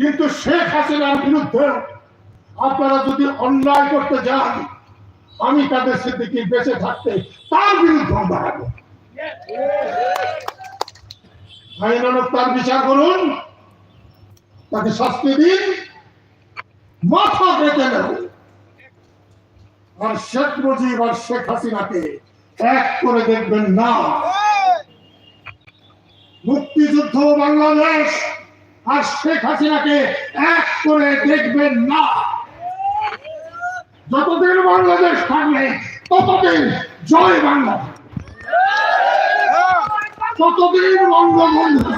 কিন্তু শেখ হাসিনার বিরুদ্ধে আপনারা যদি অন্যায় করতে যান, আমি তাদের সিদ্দিকি বেঁচে থাকতে তার বিরুদ্ধে দাঁড়াবো আইনানক তার বিচার করুন। তাকে শাস্তি দিন। মাথা বেঁধে নেব আর শেখ মুজিব আর শেখ হাসিনাকে এক করে দেখবেন না। মুক্তিযুদ্ধ বাংলাদেশ আর শেখ হাসিনাকে এক করে দেখবেন না যতদিন বাংলাদেশ থাকবে, ততদিন জয় বাংলা ততদিন বঙ্গবন্ধু।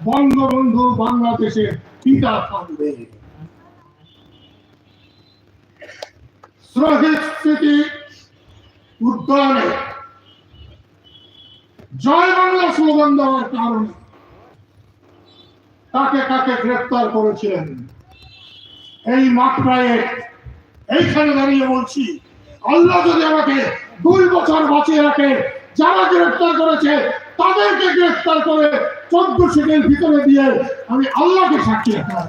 বঙ্গবন্ধু বাংলাদেশের পিতা থাকবে স্মৃতি উদ্যানে জয় বাংলা স্লোগান দেওয়ার কারণে কাকে কাকে গ্রেফতার করেছিলেন এই মাত্রায় এইখানে দাঁড়িয়ে বলছি, আল্লাহ যদি আমাকে দুই বছর বাঁচিয়ে রাখে, যারা গ্রেফতার করেছে, তাদেরকে গ্রেফতার করে চোদ্দ সিটের ভিতরে দিয়ে আমি আল্লাহকে সাক্ষী রাখলাম।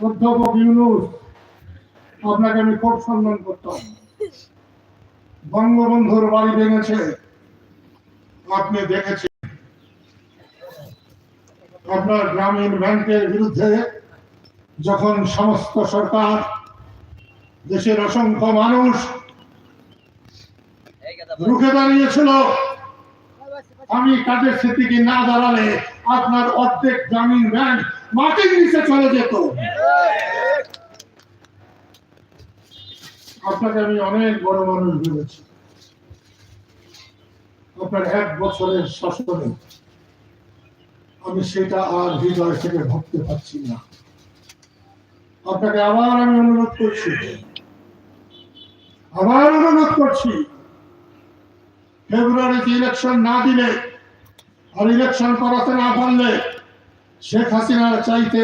অধ্যাপক ইউনুস, আপনাকে আমি খুব সম্মান করতাম। বঙ্গবন্ধুর বাড়ি ভেঙেছে। আপনি দেখেছেন। আপনার গ্রামীণ ব্যাংকের বিরুদ্ধে যখন সমস্ত সরকার, দেশের অসংখ্য মানুষ রুখে দাঁড়িয়েছিল, আমি কাদের স্মৃতিকে না দাঁড়ালে আপনার অর্ধেক গ্রামীণ ব্যাংক মাটির নিচে চলে যেত। আপনাকে আমি অনেক বড় মানুষ ভেবেছি। আপনার এক বছরের শাসনে আমি সেটা আর হৃদয় থেকে ভাবতে পারছি না। আপনাকে আবার আমি অনুরোধ করছি। আবার অনুরোধ করছি। ফেব্রুয়ারিতে ইলেকশন না দিলে আর ইলেকশন করাতে না পারলে শেখ হাসিনার চাইতে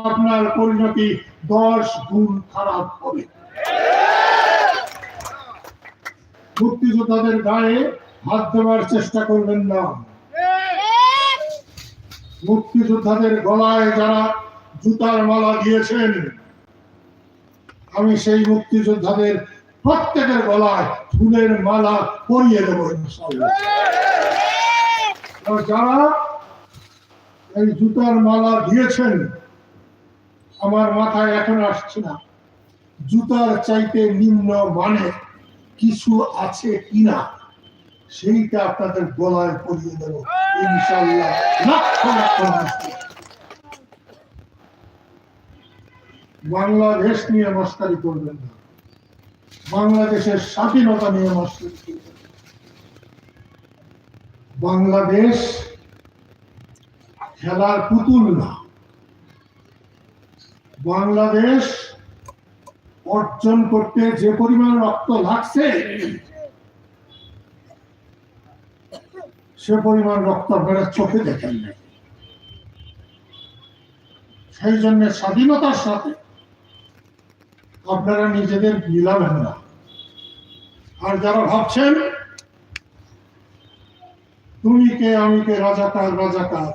আপনার পরিণতি দশ গুণ খারাপ হবে। মুক্তিযোদ্ধাদের গায়ে হাত দেওয়ার চেষ্টা করবেন না। মুক্তিযোদ্ধাদের গলায় যারা জুতার মালা দিয়েছেন, আমি সেই মুক্তিযোদ্ধাদের প্রত্যেকের গলায় ফুলের মালা পরিয়ে দেবো যারা এই জুতার মালা দিয়েছেন, আমার মাথায় এখন আসছে না, জুতার চাইতে নিম্ন মানে কিছু আছে কিনা, সেইটা আপনাদের গলায় পরিয়ে দেব। ইনশাল্লাহ বাংলাদেশ নিয়ে মস্কারি করবেন না। বাংলাদেশের স্বাধীনতা নিয়ে মস্কারি করবেন বাংলাদেশ খেলার পুতুল না। বাংলাদেশ অর্জন করতে যে পরিমাণ রক্ত লাগছে সে পরিমাণ রক্ত আপনারা চোখে দেখেন নাই। সেই জন্য স্বাধীনতার সাথে আপনারা নিজেদের মিলাবেন না। আর যারা ভাবছেন, তুমি কে, আমি কে, রাজাকার রাজাকার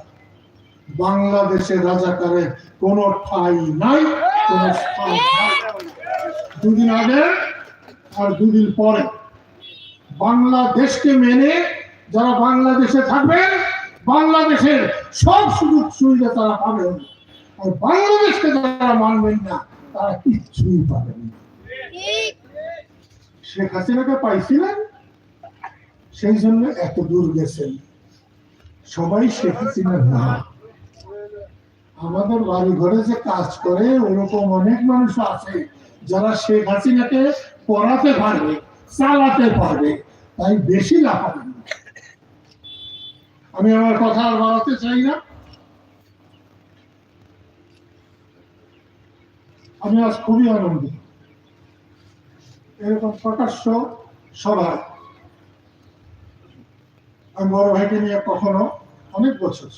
বাংলাদেশে রাজাকারের কোন ঠাই নাই, কোন স্থান দুদিন আগে আর দুদিন পরে বাংলাদেশকে মেনে যারা বাংলাদেশে থাকবেন বাংলাদেশের সব সুযোগ সুবিধা তারা পাবেন আর বাংলাদেশকে যারা মানবেন না তারা কিচ্ছুই পাবেন না। শেখ হাসিনাকে পাইছিলেন সেই জন্য এত দূর গেছেন। সবাই শেখ হাসিনার না আমাদের বাড়ি ঘরে যে কাজ করে ওরকম অনেক মানুষ আছে যারা শেখ হাসিনাকে পড়াতে পারবে চালাতে পারবে তাই বেশি না। আমি আমার কথা আর বাড়াতে চাই না। আমি আজ খুবই আনন্দিত। এরকম প্রকাশ্য সভায় আমি বড় ভাইকে নিয়ে কখনো অনেক বছর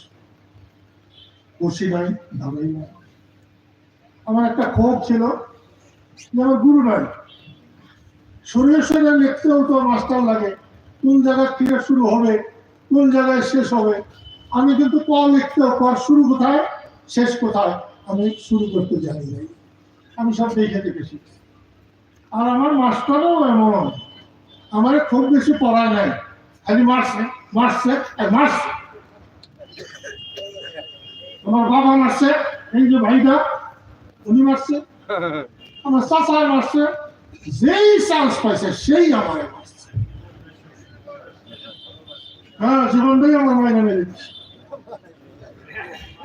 বসি নাই দাঁড়াই নাই। আমার একটা ক্ষোভ ছিল, যে আমার গুরু নাই। শরীরে শরীরে লিখতেও তো মাস্টার লাগে, কোন জায়গায় থেকে শুরু হবে কোন জায়গায় শেষ হবে? আমি কিন্তু ক লিখতে কর শুরু কোথায়? শেষ কোথায়? আমি শুরু করতে জানি নাই। আমি সব দেখে দেখে শিখছি আর আমার মাস্টারও এমন। আমার খুব বেশি পড়ায় নাই। খালি মারছে মারছে মারছে আমার বাবা মারছে, এই যে ভাইটা, উনি মারছে। আমার চাচায় মারছে। যেই চান্স পাইছে, সেই আমার মারছে। হ্যাঁ মাইনে মেরে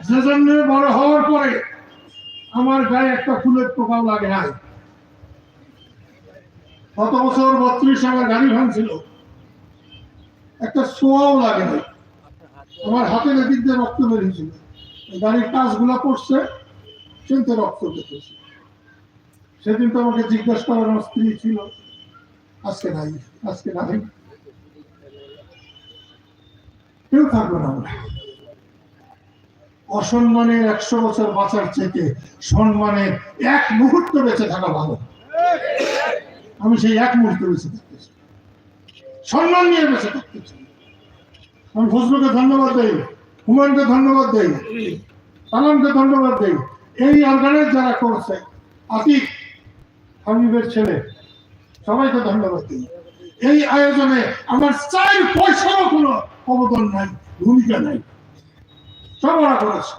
যে জন্য বড় হওয়ার পরে আমার গায়ে একটা ফুলের টোকাও লাগে নাই। গত বছর বত্রিশ আমার গাড়ি ভাঙছিল। একটা সোয়াও লাগে নাই। আমার হাতের এদিক রক্ত বেরিয়েছিল। গাড়ির কাজগুলো পড়ছে চিনতে রক্ত দেখেছি সেদিন তো আমাকে জিজ্ঞাসা করার আমার স্ত্রী ছিল। আজকে নাই আজকে নাই। কেউ থাকবে না আমরা অসম্মানের একশো বছর বাঁচার থেকে সম্মানের এক মুহূর্ত বেঁচে থাকা ভালো। আমি সেই এক মুহূর্তে বেঁচে থাকতে। সম্মান নিয়ে বেঁচে থাকতে আমি ফজলুকে ধন্যবাদ দেই, হুমায়ুনকে ধন্যবাদ দেই, আলমকে ধন্যবাদ দেই। এই অর্গানাইজ যারা করছে, আতিক হাবিবের ছেলে, সবাইকে ধন্যবাদ দিই। এই আয়োজনে আমার চার পয়সারও কোনো অবদান নাই, ভূমিকা নাই। ওরা করেছে।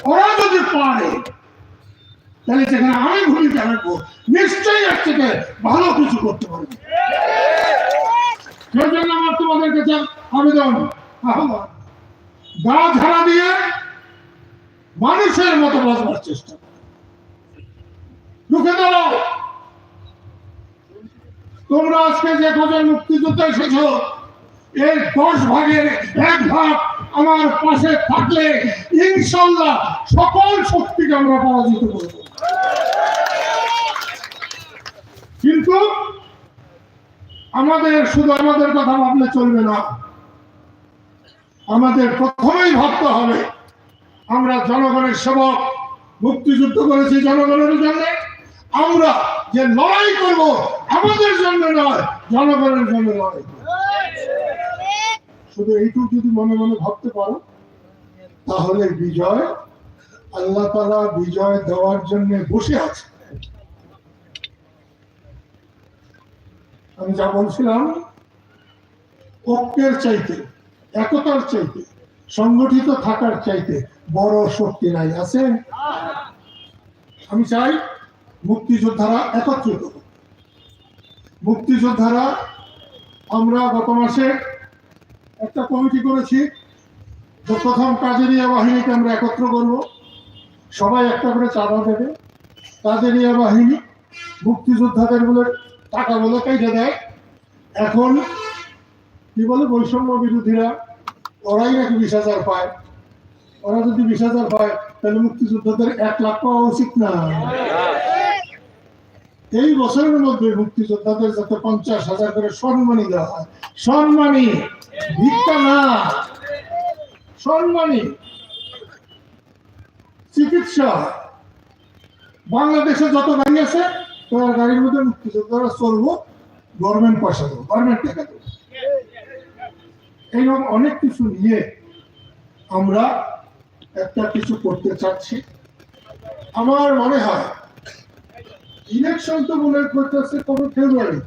ওরা যদি পারে, তাহলে সেখানে আমি ভূমিকা রাখব। নিশ্চয়ই এর থেকে ভালো কিছু করতে পারব। আমার তোমাদের কাছে আবেদন, আহ্বান। গা দিয়ে মানুষের মতো বাঁচবার চেষ্টা করো। ঢুকে দাও তোমরা আজকে যে কজন মুক্তিযুদ্ধ এসেছ এর দশ ভাগের এক ভাগ আমার পাশে থাকলে ইনশাল্লাহ সকল শক্তিকে আমরা পরাজিত করব কিন্তু আমাদের, শুধু আমাদের কথা ভাবলে চলবে না আমাদের প্রথমেই ভাবতে হবে, আমরা জনগণের সেবক, মুক্তিযুদ্ধ করেছি জনগণের জন্য, আমরা যে লড়াই করব, আমাদের জন্য নয়, জনগণের জন্য লড়াই। শুধু এইটুকু যদি মনে মনে ভাবতে পারো, তাহলে বিজয় আল্লাহ তালা বিজয় দেওয়ার জন্য বসে আছে। আমি যা বলছিলাম, ঐক্যের চাইতে, একতার চাইতে, সংগঠিত থাকার চাইতে বড় শক্তি নাই, আছে? আমি চাই মুক্তিযোদ্ধারা একত্রিত মুক্তিযোদ্ধারা, আমরা গত মাসে একটা কমিটি করেছি, যে প্রথম কাজেরিয়া বাহিনীকে আমরা একত্র করব। সবাই একটা করে চাঁদা দেবে। কাজেরিয়া বাহিনী মুক্তিযোদ্ধাদের বলে টাকা বলে কেটে দেয়। এখন কি বলে, বৈষম্য বিরোধীরা, ওরাই নাকি বিশ হাজার পায়। ওরা যদি বিশ হাজার পায়, তাহলে মুক্তিযোদ্ধাদের এক লাখ পাওয়া উচিত না। এই বছরের মধ্যে মুক্তিযোদ্ধাদের যাতে পঞ্চাশ হাজার করে সম্মানী দেওয়া হয়। সম্মানী ভিক্ষা না। সম্মানী চিকিৎসা বাংলাদেশে যত গাড়ি আছে, তোমার গাড়ির মধ্যে মুক্তিযোদ্ধারা চলবো গভর্নমেন্ট পয়সা দেবো। গভর্নমেন্ট টাকা দেবো। এইরকম অনেক কিছু নিয়ে আমরা একটা কিছু করতে চাচ্ছি। আমার মনে হয় ইলেকশন তো মনে করতেছে কবে ফেব্রুয়ারি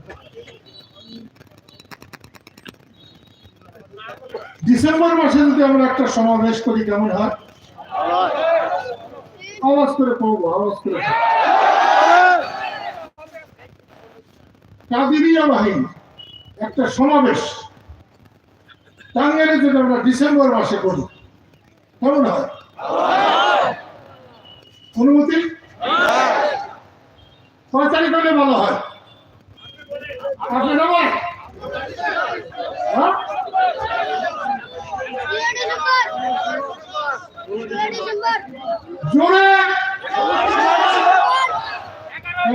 ডিসেম্বর মাসে যদি আমরা একটা সমাবেশ করি, কেমন হয়? আওয়াজ করে পড়ব আওয়াজ করে কাদিরিয়া বাহিনী, একটা সমাবেশ। টাঙ্গাইলে যদি আমরা ডিসেম্বর মাসে করি, কেমন হয়? অনুমতি? কয় তারিখ হলে ভালো হয় আপনি যাবেন হ্যাঁ?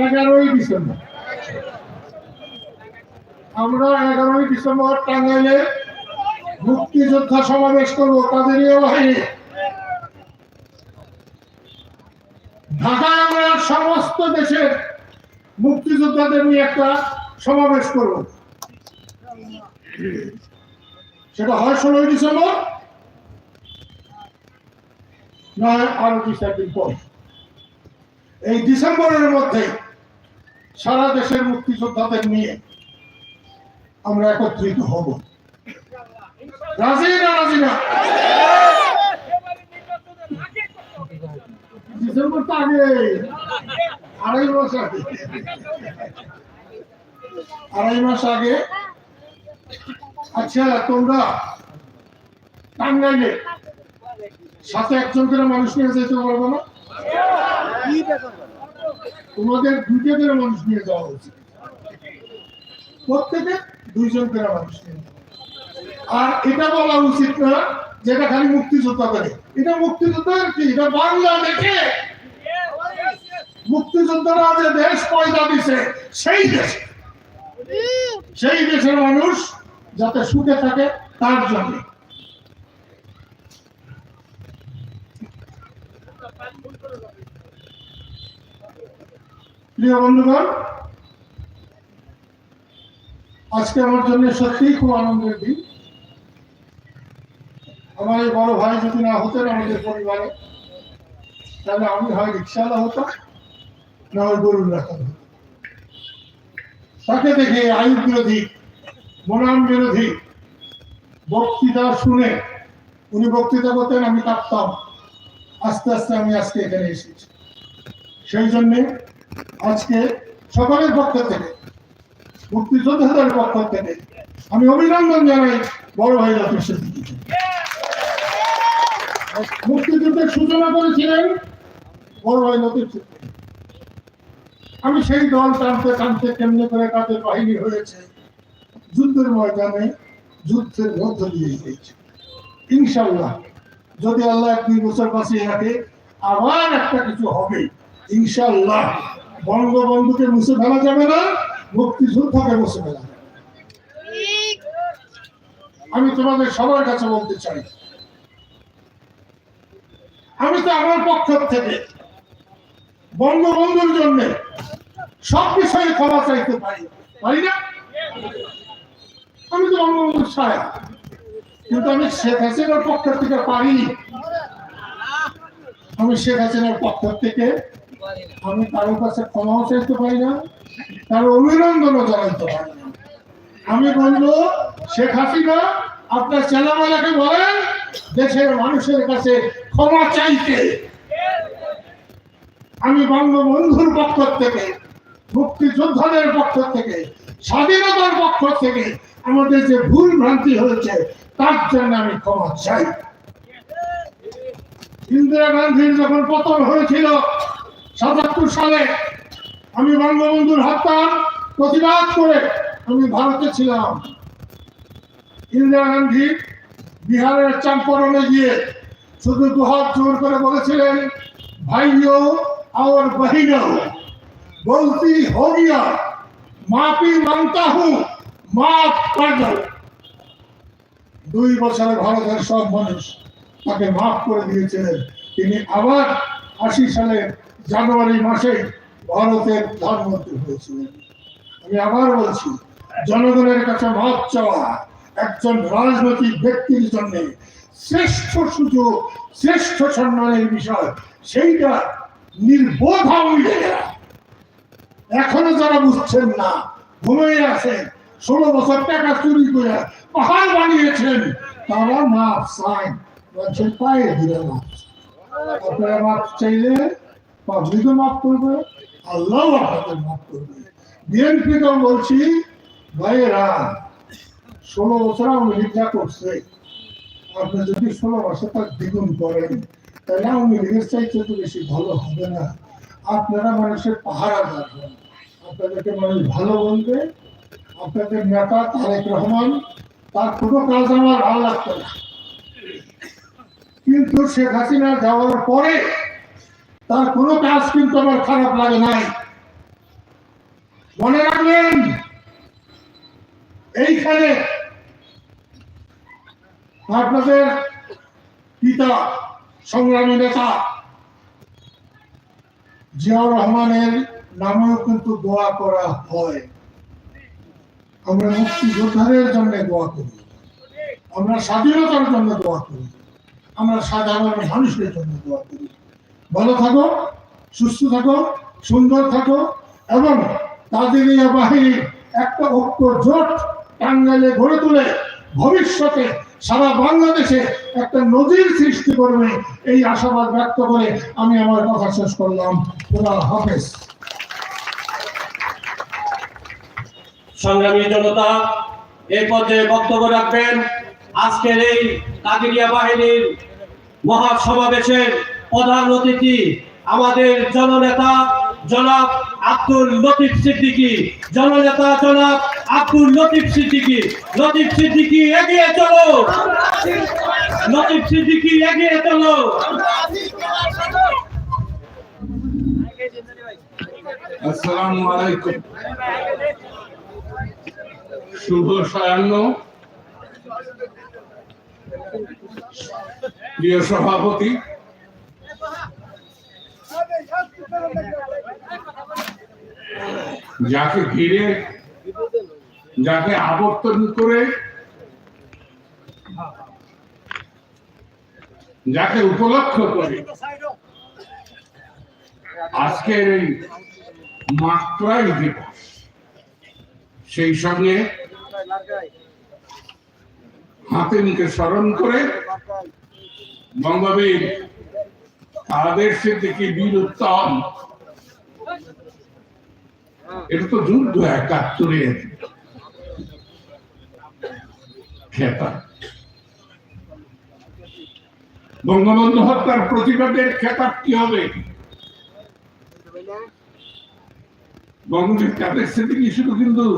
এগারোই ডিসেম্বর। আমরা এগারোই ডিসেম্বর টাঙ্গাইলে মুক্তিযোদ্ধা সমাবেশ করব বাহিনী। আমরা সমস্ত দেশের মুক্তিযোদ্ধাদের নিয়ে একটা সমাবেশ করব। সেটা হয় ষোলোই ডিসেম্বর নয়, আরও চার দিন পর। এই ডিসেম্বরের মধ্যে সারা দেশের মুক্তিযোদ্ধাদের নিয়ে আমরা একত্রিত হব। রাজি না রাজি না? ডিসেম্বর তো আগে, আড়াই মাস আগে। আড়াই মাস আগে। আচ্ছা তোমরা টাঙ্গাইলে সাথে একজন করে মানুষ যেতে পারব না? তোমাদের করে মানুষ নিয়ে যাওয়া উচিত। প্রত্যেকে দুইজন করে মানুষ নিয়ে আর এটা বলা উচিত না খালি মুক্তিযোদ্ধা করে। এটা কি? এটা বাংলাদেশে মুক্তিযোদ্ধারা যে দেশ পয়দা দিছে, সেই দেশ। সেই দেশের মানুষ যাতে সুখে থাকে, তার জন্য। প্রিয় বন্ধুগণ, আজকে আমার জন্য সত্যিই খুব আনন্দের দিন। আমার এই বড় ভাই যদি না হতেন আমাদের পরিবারে, তাহলে আমি হয় রিক্সাওয়ালা হতাম, না হয় গরুর রাখা হতো তাকে দেখে আয়ুর বিরোধী মনান বিরোধী বক্তৃতা শুনে, উনি বক্তৃতা করতেন, আমি কাঁপতাম আস্তে আস্তে আমি আজকে এখানে এসেছি। সেই জন্যে আজকে সকলের পক্ষ থেকে, মুক্তিযোদ্ধাদের পক্ষ থেকে আমি অভিনন্দন জানাই বড় ভাই সিদ্দিকীকে মুক্তিযুদ্ধের সূচনা করেছিলেন বড় ভাই লতিফ আমি সেই দল টানতে টানতে কেমনে করে তাদের বাহিনী হয়েছে, যুদ্ধের ময়দানে যুদ্ধের মধ্য দিয়ে গিয়েছে। ইনশাল্লাহ যদি আল্লাহ এক দুই বছর বাঁচিয়ে রাখে আবার একটা কিছু হবে ইনশাল্লাহ বঙ্গবন্ধুকে মুছে ফেলা যাবে না মুক্তিযোদ্ধাকে মুছে ফেলা যাবে আমি তোমাদের সবার কাছে বলতে চাই, আমি তো আমার পক্ষ থেকে বঙ্গবন্ধুর জন্য সব বিষয়ে ক্ষমা চাইতে পারি পারি না? আমি তো বঙ্গবন্ধুর ছায়া। কিন্তু আমি শেখ হাসিনার পক্ষ থেকে পারিনি। আমি শেখ হাসিনার পক্ষ থেকে আমি কারও কাছে ক্ষমাও চাইতে পারি না, কারও অভিনন্দনও জানাইতে পারি না। আমি বলব, শেখ হাসিনা, আপনার ছেলেমেলাকে বলেন, দেশের মানুষের কাছে ক্ষমা চাইতে। আমি বঙ্গবন্ধুর পক্ষ থেকে, মুক্তিযোদ্ধাদের পক্ষ থেকে স্বাধীনতার পক্ষ থেকে আমাদের যে ভুল ভ্রান্তি হয়েছে, তার জন্য আমি ক্ষমা চাই। ইন্দিরা গান্ধীর যখন পতন হয়েছিল, সাতাত্তর সালে আমি বঙ্গবন্ধুর হত্যার প্রতিবাদ করে আমি ভারতে ছিলাম। ইন্দিরা গান্ধী বিহারের চাম্পরণে গিয়ে শুধু দুহাত জোর করে বলেছিলেন, ভাইও আমার বহিনও বলতি হরিয়া মাফি মানতা হু, মাফ পাঠাল দুই বছরে ভারতের সব মানুষ তাকে মাফ করে দিয়েছিলেন। তিনি আবার আশি সালে জানুয়ারি মাসে ভারতের প্রধানমন্ত্রী হয়েছিলেন। আমি আবার বলছি, জনগণের কাছে মত চাওয়া একজন রাজনৈতিক ব্যক্তির জন্য শ্রেষ্ঠ সুযোগ, শ্রেষ্ঠ সম্মানের বিষয়, সেইটা নির্বোধ হয়ে যায় এখনও যারা বুঝছেন না, ঘুমিয়ে আছেন, ষোলো বছর টাকা চুরি করে পাহাড় বানিয়েছেন, তারা মাপ চান বলছেন, পায়ে দিলে মাপ আপনারা মাপ চাইলে পাবলিকও মাফ করবে আল্লাহ আপনাদের মাফ করবে। বিএনপিকেও বলছি, ভাইয়েরা, ষোলো বছর আওয়ামী লীগ করছে, আপনি যদি ষোলো বছর তার দ্বিগুণ করেন, তাহলে আওয়ামী লীগের চাইতে তো বেশি ভালো হবে না। আপনারা মানুষের পাহারা রাখবেন আপনাদেরকে মানুষ ভালো বলবে, আপনাদের নেতা তারেক রহমান, তার কোনো কাজ আমার ভালো লাগতো না। কিন্তু শেখ হাসিনা যাওয়ার পরে তার কোনো কাজ কিন্তু আমার খারাপ লাগে নাই। মনে রাখবেন, এইখানে আপনাদের পিতা, সংগ্রামী নেতা জিয়াউর রহমানের নামেও কিন্তু দোয়া করা হয়। আমরা মুক্তিযোদ্ধাদের জন্য দোয়া করি। আমরা স্বাধীনতার জন্য দোয়া করি। আমরা সাধারণ মানুষের জন্য দোয়া করি। ভালো থাকো, সুস্থ থাকো, সুন্দর থাকো এবং কাদিরিয়া বাহিনীর একটা ঐক্য জোট টাঙ্গাইলে গড়ে তুলে ভবিষ্যতে সারা বাংলাদেশে একটা নজির সৃষ্টি করবে এই আশাবাদ ব্যক্ত করে আমি আমার কথা শেষ করলাম। খোদা হাফেজ। সংগ্রামী জনতা এই পর্যায়ে বক্তব্য রাখবেন আজকের এই কাদিরিয়া বাহিনীর মহাসমাবেশের প্রধান অতিথি আমাদের জননেতা জনাব আব্দুল লতিফ সিদ্দিকী। জননেতা জনাব আব্দুল লতিফ সিদ্দিকী। লতিফ সিদ্দিকী এগিয়ে চলো। লতিফ সিদ্দিকী এগিয়ে চলো। আসসালামু আলাইকুম। শুভ সায়ান্ন। প্রিয় সভাপতি। যাকে ঘিরে, যাকে আবর্তন করে, যাকে উপলক্ষ করে। আজকের এই মাত্রাই দিবস। সেই সঙ্গে হাতিমকে স্মরণ করে বঙ্গবীর তাদের সিদ্দিকি বীর উত্তম এটা তো যুদ্ধ একাত্তরের খেতা। বঙ্গবন্ধু হত্যার প্রতিবাদের খেতাব কি হবে? বঙ্গবন্ধু কাদের সেদিকে শুধু কিন্তু